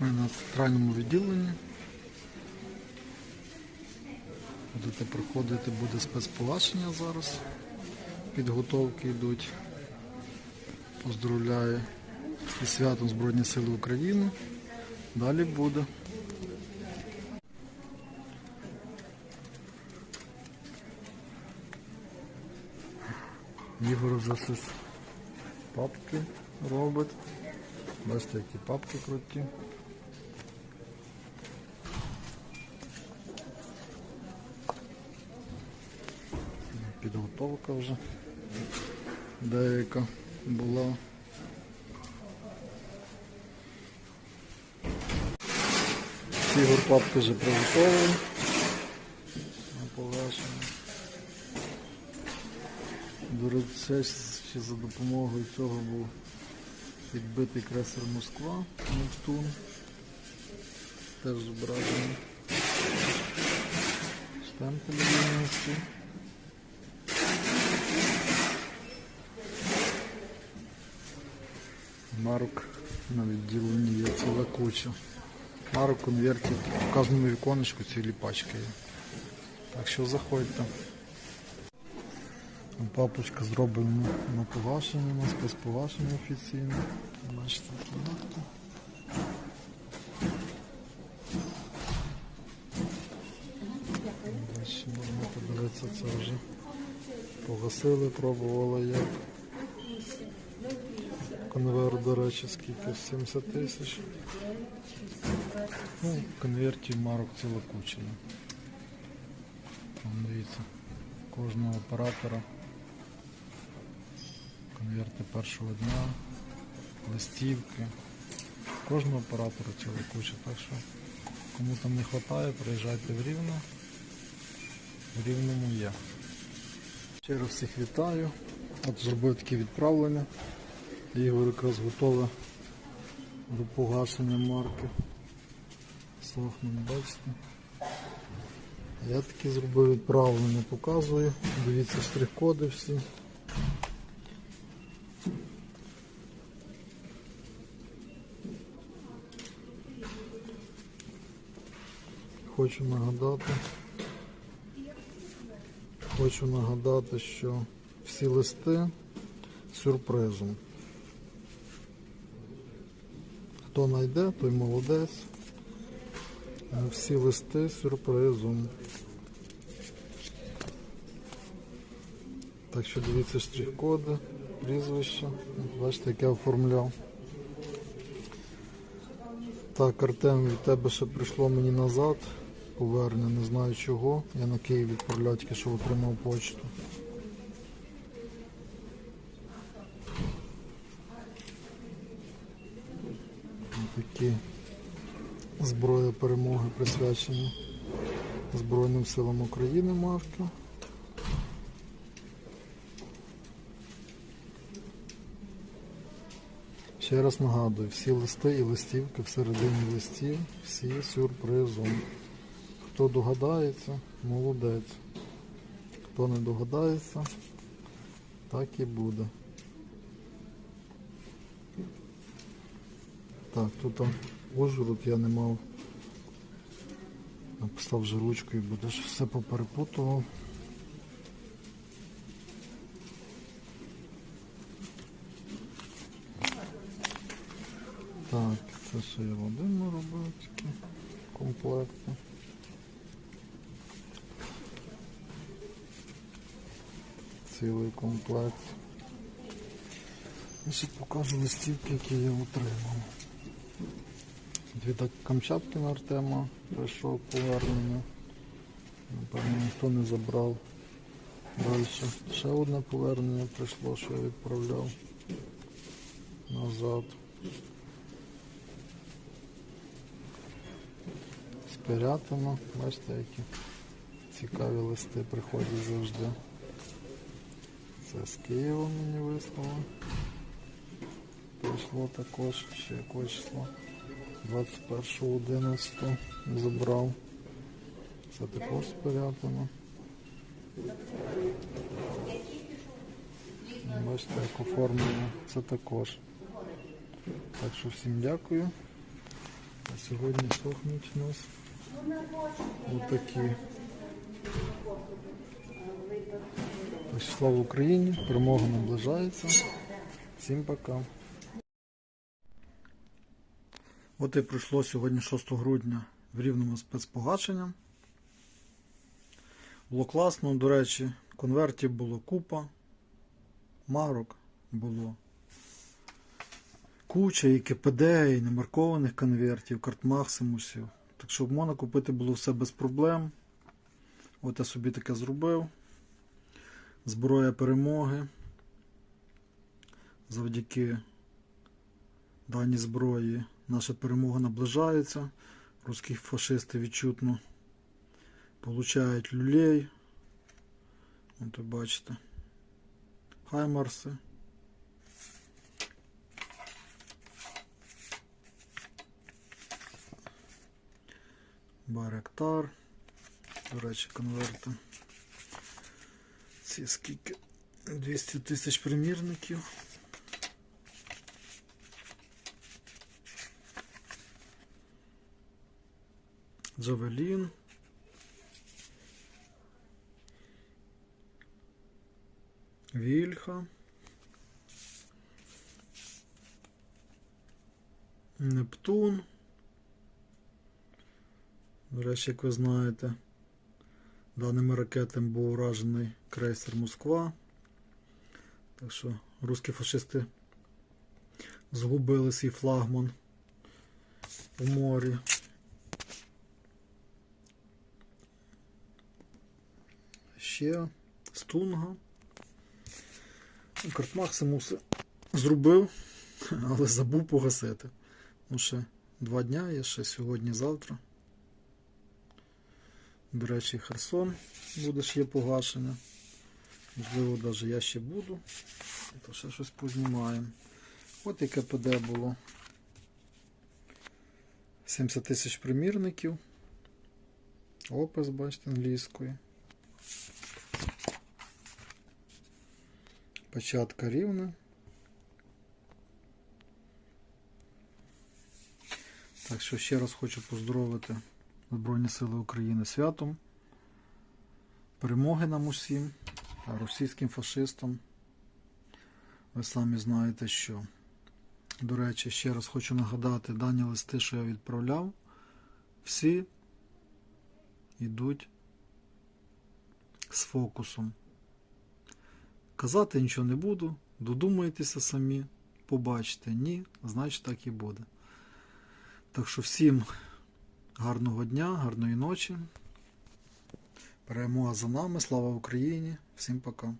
Ми на центральному відділенні. Будете проходити, буде спецпогашення зараз. Підготовки йдуть. Поздравляю із святом Збройні Сили України. Далі буде. Ігор вже щось папки робить. Бачите, які папки круті. Підготовка вже деяка була. Ігор папки вже приготовив на погашення. Речі, ще за допомогою цього був підбитий кресер Москва Нептун. Теж зображений. Штемпель вільності. Марок на відділенні є ціла куча. Марок конвертів в кожному віконечку цілі пачки є. Так що заходьте. Папочка зроблена на погашення, на спецпогашення офіційне. Бачите, кімнатка. Далі можна подивитися, це вже погасили, пробували як. Конвейер, до речі, скільки? 70 тисяч. Ну, конвертів марок ціла куча. Дивіться, кожного оператора конверти першого дня, листівки. Кожного оператора ціла куча, так що кому там не вистачає, приїжджайте в Рівне. В Рівному є. Ще раз всіх вітаю. От зробив таке відправлення. Ігор якраз готове до погашення марки. Сохнуть, бачите. Я таки зробив відправлення, показую. Дивіться штрих-коди всі. Хочу нагадати. Хочу нагадати, що всі листи сюрпризом. Хто знайде, той молодець. Всі листи сюрпризом. Так що дивіться штрих-коди, прізвища. Бачите, як я оформляв. Так, Артем, від тебе ще прийшло мені назад. Повернення, не знаю чого. Я на Київ відправляв, тільки що отримав почту. Такі зброя перемоги присвячені Збройним силам України марки. Ще раз нагадую, всі листи і листівки всередині листів, всі сюрпризом. Хто догадається, молодець. Хто не догадається, так і буде. Так, тут там Ужгород я не мав. Написав вже ручкою, будеш все поперепутував. Так, це ще я Вадиму робив комплекти. Цілий комплект. І ще покажу листівки, які я отримав. Дві так Камчатки на Артема прийшов повернення. Напевно, ніхто не забрав. Далі ще одне повернення прийшло, що я відправляв назад. Спирятина. Бачите, які цікаві листи приходять завжди. Це з Києва мені вислали. Прийшло також ще якого числа. 21.11 забрав. Це також спорятано. Бачите, як оформлено. Це також. Так що всім дякую. А сьогодні сохнуть у нас отакі. Що Слава Україні! Перемога наближається. Всім пока. От і пройшло сьогодні 6 грудня в рівному спецпогашення. Було класно, до речі, конвертів було купа, марок було куча і КПД, і немаркованих конвертів, карт Максимусів. Так що можна купити було все без проблем. От я собі таке зробив. Зброя перемоги. Завдяки даній зброї наша перемога наближається. Русські фашисти відчутно получають люлей. От ви бачите. Хаймарси. Баректар. До речі, конверти. Ці скільки? 200 тисяч примірників. Джавелін. Вільха. Нептун. До речі, як ви знаєте, даними ракетами був уражений крейсер Москва. Так що русські фашисти згубили свій флагман у морі. Ще Стунга. Карт Максимус зробив, але забув погасити. Ну, ще два дня є, ще сьогодні-завтра. До речі, Херсон буде ще погашення. Можливо, навіть я ще буду. То ще щось познімаємо. От і КПД було. 70 тисяч примірників. Опис, бачите, англійською. Початка рівна. Так що ще раз хочу поздоровити Збройні Сили України святом. Перемоги нам усім, російським фашистам. Ви самі знаєте, що. До речі, ще раз хочу нагадати, дані листи, що я відправляв, всі йдуть з фокусом. Казати нічого не буду, додумайтеся самі, побачите. Ні, значить так і буде. Так що всім гарного дня, гарної ночі. Перемога за нами. Слава Україні! Всім пока.